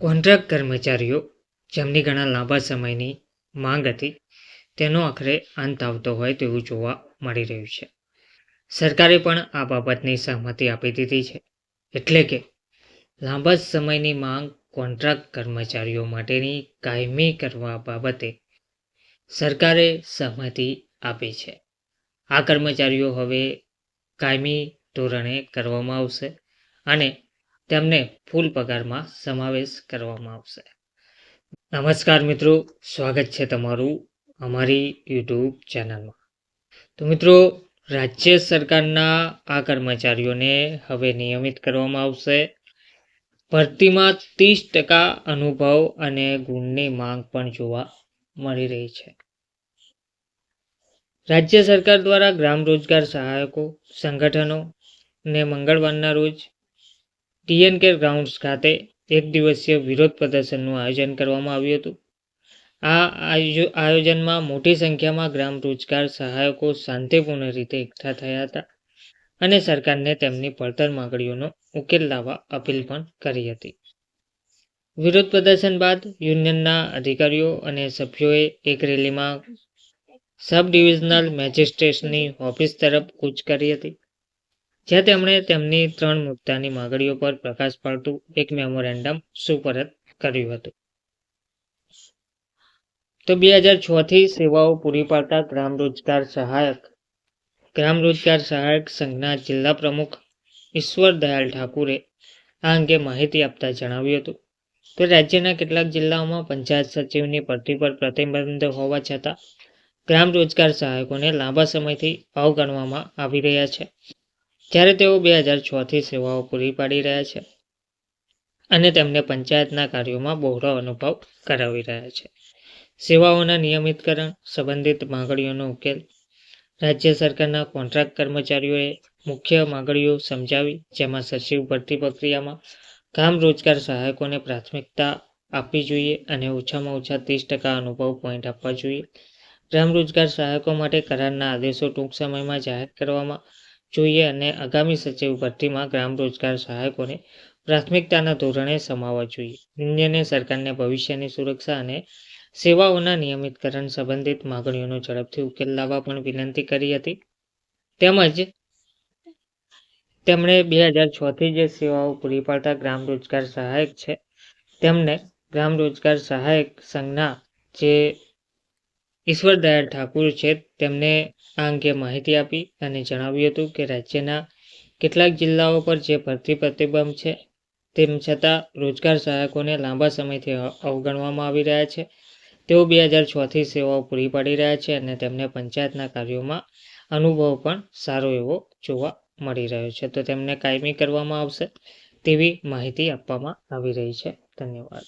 Contract કર્મચારીઓ જેમની ઘણા લાંબા સમયની માંગ હતી, તેનો આખરે અંત આવતો હોય તેવું જોવા મળી રહ્યું છે. સરકારે પણ આ બાબતની સહમતિ આપી દીધી છે. એટલે કે લાંબા સમયની માંગ કોન્ટ્રાક્ટ કર્મચારીઓ માટેની કાયમી કરવા બાબતે સરકારે સહમતિ આપી છે. આ કર્મચારીઓ હવે કાયમી ધોરણે કરવામાં આવશે અને તેમને ફૂલ પગારમાં સમાવેશ કરવામાં આવશે. નમસ્કાર મિત્રો, સ્વાગત છે તમારું અમારી યુટ્યુબ ચેનલમાં. તો મિત્રો, રાજ્ય સરકારના આ કર્મચારીઓને હવે નિયમિત કરવામાં આવશે. ભરતીમાં ત્રીસ ટકા અનુભવ અને ગુણની માંગ પણ જોવા મળી રહી છે. રાજ્ય સરકાર દ્વારા ગ્રામ રોજગાર સહાયકો, સંગઠનો ને મંગળવારના રોજ ટીએન કેર ગ્રાઉન્ડ્સ ખાતે એક દિવસીય વિરોધ પ્રદર્શનનું આયોજન કરવામાં આવ્યું હતું. આ આયોજનમાં મોટી સંખ્યામાં ગ્રામ રોજગાર સહાયકો શાંતિપૂર્ણ રીતે એકઠા થયા હતા અને સરકારને તેમની પડતર માંગણીઓનો ઉકેલ લાવવા અપીલ પણ કરી હતી. વિરોધ પ્રદર્શન બાદ યુનિયનના અધિકારીઓ અને સભ્યોએ એક રેલીમાં સબ ડિવિઝનલ મેજિસ્ટ્રેટની ઓફિસ તરફ કૂચ કરી હતી. જ્યાં તેમણે તેમની ત્રણ મુદ્દાની માગણીઓ પર પ્રકાશ પાડતું એક મેમોરેન્ડમ સુપરત કર્યું હતું. તો બે હજાર છ થી સેવાઓ પૂરી પાડતા ગ્રામ રોજગાર સહાયક, ગ્રામ રોજગાર સહાયક સંઘના જિલ્લા પ્રમુખ ઈશ્વર દયાલ ઠાકુરે આ અંગે માહિતી આપતા જણાવ્યું હતું કે રાજ્યના કેટલાક જિલ્લાઓમાં પંચાયત સચિવની ભરતી પર પ્રતિબંધ હોવા છતાં ગ્રામ રોજગાર સહાયકોને લાંબા સમયથી અવગણવામાં આવી રહ્યા છે. જ્યારે તેઓ બે હજાર છથી સેવાઓ પૂરી પાડી રહ્યા છે અને તેમને પંચાયતના કાર્યોમાં બહોળો અનુભવ કરાવી રહ્યા છે. સેવાઓના નિયમિતકરણ સંબંધિત માંગણીઓનો ઉકેલ રાજ્ય સરકારના કોન્ટ્રાક્ટ કર્મચારીઓએ મુખ્ય માંગણીઓ સમજાવી, જેમાં સચિવ ભરતી પ્રક્રિયામાં કામ રોજગાર સહાયકોને પ્રાથમિકતા આપવી જોઈએ અને ઓછામાં ઓછા ત્રીસ ટકા અનુભવ પોઈન્ટ આપવા જોઈએ. ગ્રામ રોજગાર સહાયકો માટે કરારના આદેશો ટૂંક સમયમાં જાહેર કરવામાં જોઈએ અને આગામી સચિવ ભરતીમાં ગ્રામ રોજગાર સહાયકોને પ્રાથમિકતાના ધોરણે સમાવવા જોઈએ. યુનિયને સરકારને ભવિષ્યની સુરક્ષા અને સેવાઓના નિયમિતકરણ સંબંધિત માગણીઓનો ઝડપથી ઉકેલ લાવવા પણ વિનંતી કરી હતી. તેમજ તેમણે બે હજારથી જે સેવાઓ પૂરી પાડતા ગ્રામ રોજગાર સહાયક છે, તેમને ગ્રામ રોજગાર સહાયક સંઘના જે ઈશ્વર દયાળ ઠાકુર છે તેમને આ અંગે માહિતી આપી અને જણાવ્યું હતું કે રાજ્યના કેટલાક જિલ્લાઓ પર જે ભરતી પ્રતિબંધ છે, તેમ છતાં રોજગાર સહાયકોને લાંબા સમયથી અવગણવામાં આવી રહ્યા છે. તેઓ બે હજાર છથી સેવાઓ પૂરી પાડી રહ્યા છે અને તેમને પંચાયતના કાર્યોમાં અનુભવ પણ સારો એવો જોવા મળી રહ્યો છે. તો તેમને કાયમી કરવામાં આવશે તેવી માહિતી આપવામાં આવી રહી છે. ધન્યવાદ.